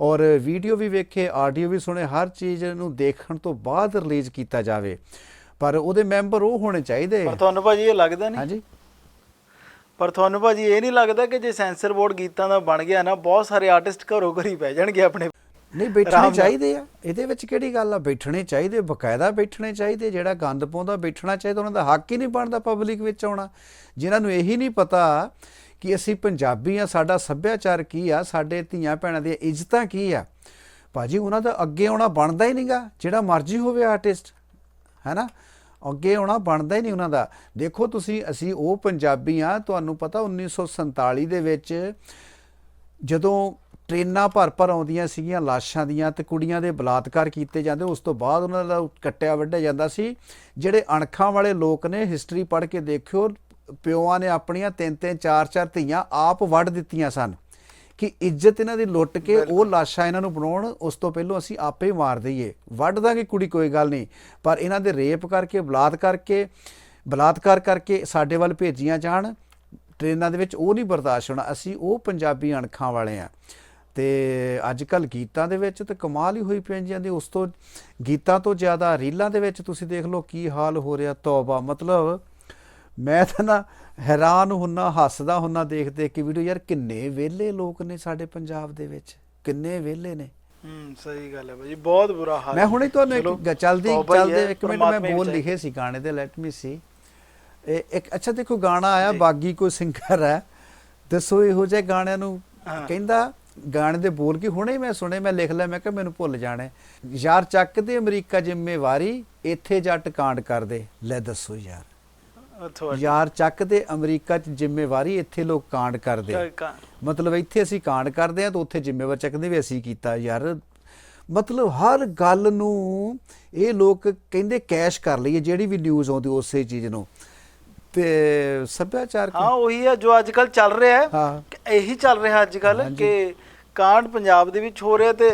Speaker 1: ਔਰ ਵੀਡੀਓ ਵੀ ਵੇਖੇ ਆਡੀਓ ਵੀ ਸੁਣੇ ਹਰ ਚੀਜ਼ ਨੂੰ ਦੇਖਣ ਤੋਂ ਬਾਅਦ ਰਿਲੀਜ਼ ਕੀਤਾ ਜਾਵੇ। ਪਰ ਉਹਦੇ ਮੈਂਬਰ ਉਹ ਹੋਣੇ ਚਾਹੀਦੇ।
Speaker 2: ਪਰ ਤੁਹਾਨੂੰ ਭਾਜੀ ਇਹ ਲੱਗਦਾ ਨਹੀਂ?
Speaker 1: ਹਾਂਜੀ।
Speaker 2: ਪਰ ਤੁਹਾਨੂੰ ਭਾਜੀ ਇਹ ਨਹੀਂ ਲੱਗਦਾ ਕਿ ਜੇ ਸੈਂਸਰ ਬੋਰਡ ਗੀਤਾਂ ਦਾ ਬਣ ਗਿਆ ਨਾ ਬਹੁਤ ਸਾਰੇ ਆਰਟਿਸਟ ਘਰੋਂ ਘਰੀ ਪੈ ਜਾਣਗੇ ਆਪਣੇ
Speaker 1: ਨਹੀਂ ਬੈਠਣੇ। ਚਾਹੀਦੇ ਆ। ਇਹਦੇ ਵਿੱਚ ਕਿਹੜੀ ਗੱਲ ਆ? ਬੈਠਣੇ ਚਾਹੀਦੇ ਬਕਾਇਦਾ ਬੈਠਣੇ ਚਾਹੀਦੇ ਜਿਹੜਾ ਗੰਦ ਪਾਉਂਦਾ ਬੈਠਣਾ ਚਾਹੀਦਾ ਉਹਨਾਂ ਦਾ ਹੱਕ ਹੀ ਨਹੀਂ ਬਣਦਾ ਪਬਲਿਕ ਵਿੱਚ ਆਉਣਾ। ਜਿਨ੍ਹਾਂ ਨੂੰ ਇਹੀ ਨਹੀਂ ਪਤਾ ਕਿ ਅਸੀਂ ਪੰਜਾਬੀ ਆ ਸਾਡਾ ਸੱਭਿਆਚਾਰ ਕੀ ਆ ਸਾਡੇ ਧੀਆਂ ਭੈਣਾਂ ਦੀਆਂ ਇੱਜ਼ਤਾਂ ਕੀ ਆ। ਭਾਜੀ ਉਹਨਾਂ ਦਾ ਅੱਗੇ ਆਉਣਾ ਬਣਦਾ ਹੀ ਨਹੀਂਗਾ ਜਿਹੜਾ ਮਰਜ਼ੀ ਹੋਵੇ ਆਰਟਿਸਟ ਹੈਨਾ? ਅੱਗੇ ਆਉਣਾ ਬਣਦਾ ਹੀ ਨਹੀਂ ਉਹਨਾਂ ਦਾ। ਦੇਖੋ ਤੁਸੀਂ ਅਸੀਂ ਉਹ ਪੰਜਾਬੀ ਆ ਤੁਹਾਨੂੰ ਪਤਾ 1947 ਦੇ ਵਿੱਚ ਜਦੋਂ ਟ੍ਰੇਨਾਂ ਭਰ ਭਰ ਆਉਂਦੀਆਂ ਸੀਗੀਆਂ ਲਾਸ਼ਾਂ ਦੀਆਂ ਤੇ ਕੁੜੀਆਂ ਦੇ ਬਲਾਤਕਾਰ ਕੀਤੇ ਜਾਂਦੇ। ਉਸ ਤੋਂ ਬਾਅਦ ਉਹਨਾਂ ਦਾ ਕੱਟਿਆ ਵੱਢਿਆ ਜਾਂਦਾ ਸੀ। ਜਿਹੜੇ ਅਣਖਾਂ ਵਾਲੇ ਲੋਕ ਨੇ ਹਿਸਟਰੀ ਪੜ੍ਹ ਕੇ ਦੇਖਿਓ ਪਿਓਆਂ ਨੇ ਆਪਣੀਆਂ ਤਿੰਨ ਤਿੰਨ ਚਾਰ ਚਾਰ ਧੀਆਂ ਆਪ ਵੱਢ ਦਿੱਤੀਆਂ ਸਨ ਕਿ ਇੱਜ਼ਤ ਇਹਨਾਂ ਦੀ ਲੁੱਟ ਕੇ ਉਹ ਲਾਸ਼ਾਂ ਇਹਨਾਂ ਨੂੰ ਬਣਾਉਣ ਉਸ ਤੋਂ ਪਹਿਲਾਂ ਅਸੀਂ ਆਪੇ ਮਾਰ ਦਈਏ। ਵੱਢ ਦਾਂਗੇ ਕੁੜੀ ਕੋਈ ਗੱਲ ਨਹੀਂ। ਪਰ ਇਹਨਾਂ ਦੇ ਰੇਪ ਕਰਕੇ ਬਲਾਤਕਾਰ ਕਰਕੇ ਬਲਾਤਕਾਰ ਕਰਕੇ ਸਾਡੇ ਵੱਲ ਭੇਜੀਆਂ ਜਾਣ। ਟ੍ਰੇਨਾਂ ਦੇ ਵਿੱਚ ਉਹ ਨਹੀਂ ਬਰਦਾਸ਼ਤ ਹੋਣਾ। ਅਸੀਂ ਉਹ ਪੰਜਾਬੀ ਅਣਖਾਂ ਵਾਲੇ ਆ ਤੇ ਅੱਜ ਕੱਲ ਗੀਤਾਂ ਦੇ ਵਿੱਚ ਤੇ ਕਮਾਲ ਹੀ ਹੋਈ ਪਈ ਜਾਂਦੀ ਉਸ ਤੋਂ ਗੀਤਾਂ ਤੋਂ ਜ਼ਿਆਦਾ ਰੀਲਾਂ ਦੇ ਵਿੱਚ ਤੁਸੀਂ ਦੇਖ ਲਓ ਕੀ ਹਾਲ ਹੋ ਰਿਹਾ ਤੌਬਾ ਮਤਲਬ ਮੈਂ ਤਾਂ ਨਾ ਹੈਰਾਨ ਹੁੰਨਾ ਹੱਸਦਾ ਹੁੰਨਾ ਦੇਖ ਦੇਖ ਕੇ ਵੀਡੀਓ ਯਾਰ ਕਿੰਨੇ ਵਿਹਲੇ ਲੋਕ ਨੇ ਸਾਡੇ ਪੰਜਾਬ ਦੇ ਵਿੱਚ ਕਿੰਨੇ ਵਿਹਲੇ ਨੇ
Speaker 2: ਹੂੰ ਸਹੀ ਗੱਲ ਹੈ ਭਾਜੀ ਬਹੁਤ ਬੁਰਾ ਹਾਲ
Speaker 1: ਮੈਂ। ਹੁਣੇ ਤੁਹਾਨੂੰ ਇੱਕ ਚਲਦੀ ਚੱਲਦੇ ਇੱਕ ਮਿੰਟ ਮੈਂ ਬੋਲ। ਲਿਖੇ ਸੀ ਗਾਣੇ ਦੇ ਲੈਟ ਮੀ ਸੀ ਇਹ ਇੱਕ ਅੱਛਾ ਦੇਖੋ ਗਾਣਾ ਆਇਆ ਬਾਗੀ ਕੋਈ ਸਿੰਗਰ ਹੈ ਦੱਸੋ ਇਹੋ ਜਿਹੇ ਗਾਣਿਆਂ ਨੂੰ। ਕਹਿੰਦਾ ਗਾਣੇ ਦੇ ਬੋਲ ਕੀ ਹੁਣੇ ਮੈਂ ਸੁਣੇ ਮੈਂ ਲਿਖ ਲਿਆ ਮੈਂ ਕਿਹਾ ਮੈਨੂੰ ਭੁੱਲ ਜਾਣੇ ਯਾਰ ਚੱਕ ਦੇ ਅਮਰੀਕਾ ਜ਼ਿੰਮੇਵਾਰੀ ਇੱਥੇ ਜੱਟ ਕਾਂਡ ਕਰਦੇ ਲੈ ਦੱਸੋ ਯਾਰ। ਯਾਰ ਚੱਕ ਦੇ ਅਮਰੀਕਾ 'ਚ ਜ਼ਿੰਮੇਵਾਰੀ ਇੱਥੇ ਲੋਕ ਕਾਂਡ ਕਰਦੇ।
Speaker 2: ਕ- ਕ-
Speaker 1: ਮਤਲਬ ਇੱਥੇ ਅਸੀਂ ਕਾਂਡ ਕਰਦੇ ਆ ਤਾਂ ਉੱਥੇ ਜ਼ਿੰਮੇਵਾਰ ਚੱਕਦੇ ਵੀ ਅਸੀਂ ਕੀਤਾ। ਯਾਰ ਮਤਲਬ ਹਰ ਗੱਲ ਨੂੰ ਇਹ ਲੋਕ ਕਹਿੰਦੇ ਕੈਸ਼ ਕਰ ਲਈਏ ਜਿਹੜੀ ਵੀ ਨਿਊਜ਼ ਆਉਂਦੀ ਉਸੇ ਚੀਜ਼ ਨੂੰ। ਤੇ ਸੱਭਿਆਚਾਰ
Speaker 2: ਹਾਂ ਉਹੀ ਹੈ ਜੋ ਅੱਜ ਕੱਲ ਚੱਲ ਰਿਹਾ ਹੈ।
Speaker 1: ਹਾਂ।
Speaker 2: ਕਿ ਇਹੀ ਚੱਲ ਰਿਹਾ ਅੱਜ ਕੱਲ। ਕਿ ਕਾਂਡ ਪੰਜਾਬ ਦੇ ਵਿੱਚ ਹੋ ਰਿਹਾ ਤੇ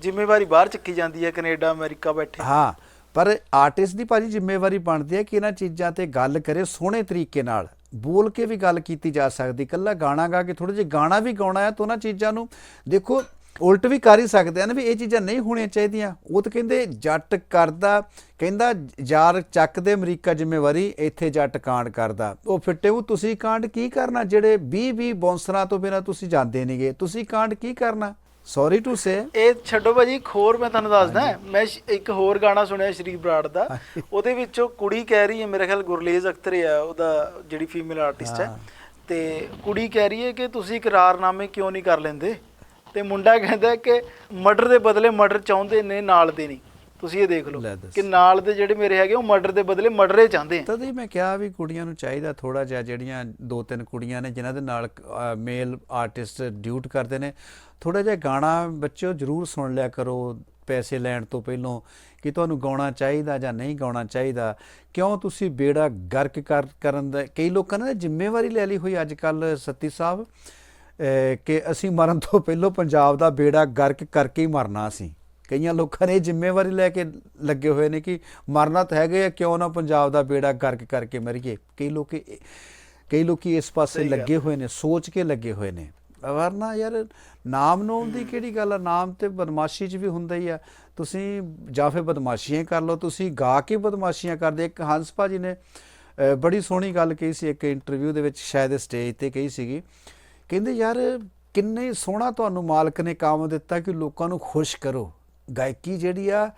Speaker 2: ਜ਼ਿੰਮੇਵਾਰੀ ਬਾਹਰ ਚੱਕੀ ਜਾਂਦੀ ਹੈ, ਕੈਨੇਡਾ, ਅਮਰੀਕਾ ਬੈਠੇ।
Speaker 1: ਹਾਂ, ਪਰ ਆਰਟਿਸਟ ਦੀ ਭਾਜੀ ਜ਼ਿੰਮੇਵਾਰੀ ਬਣਦੀ ਹੈ ਕਿ ਇਹਨਾਂ ਚੀਜ਼ਾਂ ਤੇ ਗੱਲ ਕਰੇ ਸੋਹਣੇ ਤਰੀਕੇ ਨਾਲ। ਬੋਲ ਕੇ ਵੀ ਗੱਲ ਕੀਤੀ ਜਾ ਸਕਦੀ ਕੱਲਾ ਗਾਣਾ ਗਾ ਕੇ ਥੋੜਾ ਜਿਹਾ ਗਾਣਾ ਵੀ ਗਾਉਣਾ ਹੈ ਤਾਂ ਉਹਨਾਂ ਚੀਜ਼ਾਂ ਨੂੰ ਦੇਖੋ ਉਲਟ ਵੀ ਕਰ ਹੀ ਸਕਦੇ ਹਨ ਵੀ ਇਹ ਚੀਜ਼ਾਂ ਨਹੀਂ ਹੋਣੀਆਂ ਚਾਹੀਦੀਆਂ। ਉਹ ਤਾਂ ਕਹਿੰਦੇ ਜੱਟ ਕਰਦਾ ਕਹਿੰਦਾ ਯਾਰ ਚੱਕ ਦੇ ਅਮਰੀਕਾ ਜ਼ਿੰਮੇਵਾਰੀ ਇੱਥੇ ਜੱਟ ਕਾਂਡ ਕਰਦਾ। ਉਹ ਫਿੱਟੇ ਉਹ ਤੁਸੀਂ ਕਾਂਡ ਕੀ ਕਰਨਾ? ਜਿਹੜੇ 20 20 ਬੌਂਸਰਾਂ ਤੋਂ ਬਿਨਾ ਤੁਸੀਂ ਜਾਂਦੇ ਨਹੀਂਗੇ ਤੁਸੀਂ ਕਾਂਡ ਕੀ ਕਰਨਾ? ਸੌਰੀ ਟੂ ਸੇ
Speaker 2: ਇਹ ਛੱਡੋ ਭਾਜੀ ਹੋਰ ਮੈਂ ਤੁਹਾਨੂੰ ਦੱਸਦਾ। ਮੈਂ ਇੱਕ ਹੋਰ ਗਾਣਾ ਸੁਣਿਆ ਸ਼੍ਰੀ ਬਰਾੜ ਦਾ। ਉਹਦੇ ਵਿੱਚ ਕੁੜੀ ਕਹਿ ਰਹੀ ਹੈ ਮੇਰੇ ਖਿਆਲ ਗੁਰਲੇਜ਼ ਅਖਤਰ ਹੈ ਉਹਦਾ ਜਿਹੜੀ ਫੀਮੇਲ ਆਰਟਿਸਟ ਹਾਂ। ਤੇ ਕੁੜੀ ਕਹਿ ਰਹੀ ਹੈ ਕਿ ਤੁਸੀਂ ਇਕਰਾਰਨਾਮੇ ਕਿਉਂ ਨਹੀਂ ਕਰ ਲੈਂਦੇ? ਤੇ ਮੁੰਡਾ ਕਹਿੰਦਾ ਕਿ ਮਰਡਰ ਦੇ ਬਦਲੇ ਮਰਡਰ ਚਾਹੁੰਦੇ ਨੇ ਨਾਲ ਦੇ ਨਹੀਂ। ਤੁਸੀਂ ਇਹ ਦੇਖ ਲਓ। ਕਿ ਨਾਲ ਦੇ ਜਿਹੜੇ ਮੇਰੇ ਹੈਗੇ ਉਹ ਮਰਡਰ ਦੇ ਬਦਲੇ ਮਰਡਰੇ ਚਾਹੁੰਦੇ ਆ।
Speaker 1: ਤਦ ਹੀ ਮੈਂ ਕਿਹਾ ਵੀ ਕੁੜੀਆਂ ਨੂੰ ਚਾਹੀਦਾ ਥੋੜਾ ਜਿਹਾ ਜਿਹੜੀਆਂ ਦੋ ਤਿੰਨ ਕੁੜੀਆਂ ਨੇ ਜਿਨ੍ਹਾਂ ਦੇ ਨਾਲ ਮੇਲ ਆਰਟਿਸਟ ਡਿਊਟ ਕਰਦੇ ਨੇ। ਥੋੜਾ ਜਿਹਾ ਗਾਣਾ ਬੱਚਿਓ ਜਰੂਰ ਸੁਣ ਲਿਆ ਕਰੋ ਪੈਸੇ ਲੈਣ ਤੋਂ ਪਹਿਲਾਂ ਕਿ ਤੁਹਾਨੂੰ ਗਾਉਣਾ ਚਾਹੀਦਾ ਜਾਂ ਨਹੀਂ ਗਾਉਣਾ ਚਾਹੀਦਾ। ਕਿਉਂ ਤੁਸੀਂ ਬੇੜਾ ਗਰਕ ਕਰ ਕਰਨ ਦਾ ਕਈ ਲੋਕਾਂ ਨੇ ਜ਼ਿੰਮੇਵਾਰੀ ਲੈ ਲਈ ਹੋਈ ਅੱਜ ਕੱਲ ਸੱਤੀ ਸਾਹਿਬ। ਕਿ ਅਸੀਂ ਮਰਨ ਤੋਂ ਪਹਿਲਾਂ ਪੰਜਾਬ ਦਾ ਬੇੜਾ ਗਰਕ ਕਰਕੇ ਹੀ ਮਰਨਾ ਸੀ। ਕਈਆਂ ਲੋਕਾਂ ਨੇ ਜ਼ਿੰਮੇਵਾਰੀ ਲੈ ਕੇ ਲੱਗੇ ਹੋਏ ਨੇ ਕਿ ਮਰਨਾ ਤਾਂ ਹੈਗੇ ਆ ਕਿਉਂ ਨਾ ਪੰਜਾਬ ਦਾ ਬੇੜਾ ਗਰਕ ਕਰਕੇ ਮਰੀਏ। ਕਈ ਲੋਕੀ ਕਈ ਲੋਕੀ ਇਸ ਪਾਸੇ ਲੱਗੇ ਹੋਏ ਨੇ ਸੋਚ ਕੇ ਲੱਗੇ ਹੋਏ ਨੇ। ਵਰਨਾ ਯਾਰ ਨਾਮ ਨੋਮ ਦੀ ਕਿਹੜੀ ਗੱਲ ਆ? ਨਾਮ ਤੇ ਬਦਮਾਸ਼ੀ 'ਚ ਵੀ ਹੁੰਦਾ ਹੀ ਆ। ਤੁਸੀਂ ਜਾਂ ਫਿਰ ਬਦਮਾਸ਼ੀਆਂ ਕਰ ਲਓ ਤੁਸੀਂ ਗਾ ਕੇ ਬਦਮਾਸ਼ੀਆਂ ਕਰਦੇ। ਇੱਕ ਹੰਸ ਭਾਜੀ ਨੇ ਬੜੀ ਸੋਹਣੀ ਗੱਲ ਕਹੀ ਸੀ ਇੱਕ ਇੰਟਰਵਿਊ ਦੇ ਵਿੱਚ ਸ਼ਾਇਦ ਸਟੇਜ ਤੇ ਕਹੀ ਸੀਗੀ। ਕਹਿੰਦੇ ਯਾਰ ਕਿੰਨੇ ਸੋਹਣਾ ਤੁਹਾਨੂੰ ਮਾਲਕ ਨੇ ਕੰਮ ਦਿੱਤਾ ਕਿ ਲੋਕਾਂ ਨੂੰ ਖੁਸ਼ ਕਰੋ। ਗਾਇਕੀ ਜਿਹੜੀ ਆ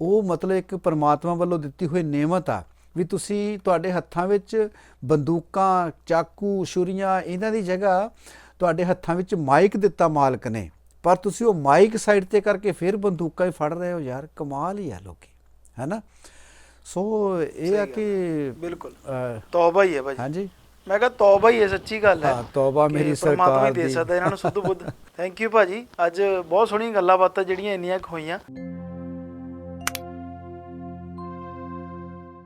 Speaker 1: ਉਹ ਮਤਲਬ ਇੱਕ ਪਰਮਾਤਮਾ ਵੱਲੋਂ ਦਿੱਤੀ ਹੋਈ ਨੇਮਤ ਆ ਵੀ ਤੁਸੀਂ ਤੁਹਾਡੇ ਹੱਥਾਂ ਵਿੱਚ ਬੰਦੂਕਾਂ ਚਾਕੂ ਛੁਰੀਆਂ ਇਹਨਾਂ ਦੀ ਜਗ੍ਹਾ ਤੁਹਾਡੇ ਹੱਥਾਂ ਵਿੱਚ ਮਾਈਕ ਦਿੱਤਾ ਮਾਲਕ ਨੇ। ਪਰ ਤੁਸੀਂ ਉਹ ਮਾਈਕ ਸਾਈਡ ਤੇ ਕਰਕੇ ਫਿਰ ਬੰਦੂਕਾਂ ਹੀ ਫੜ ਰਹੇ ਹੋ ਯਾਰ ਕਮਾਲ ਹੀ ਆ ਲੋਕੀ ਹੈਨਾ ਸੋ ਇਹ ਆ ਕਿ
Speaker 2: ਬਿਲਕੁਲ। ਤੌਬਾ ਹੀ ਹੈ ਭਾਜੀ।
Speaker 1: ਹਾਂਜੀ।
Speaker 2: ਮੈਂ ਕਿਹਾ ਤੌਬਾ ਹੀ ਹੈ ਸੱਚੀ ਗੱਲ ਹੈ।
Speaker 1: ਹਾਂ, ਤੌਬਾ ਮੇਰੀ
Speaker 2: ਪਰਮਾਤਮਾ ਹੀ
Speaker 1: ਸਰਕਾਰ
Speaker 2: ਦੇ
Speaker 1: ਦੀ।
Speaker 2: ਸਕਦਾ ਇਹਨਾਂ ਨੂੰ ਸੁੱਧ ਬੁੱਧ। ਥੈਂਕ ਯੂ ਭਾਜੀ। ਅੱਜ ਬਹੁਤ ਸੋਹਣੀਆਂ ਗੱਲਾਂ ਬਾਤਾਂ ਜਿਹੜੀਆਂ ਇੰਨੀਆਂ ਹੋਈਆਂ।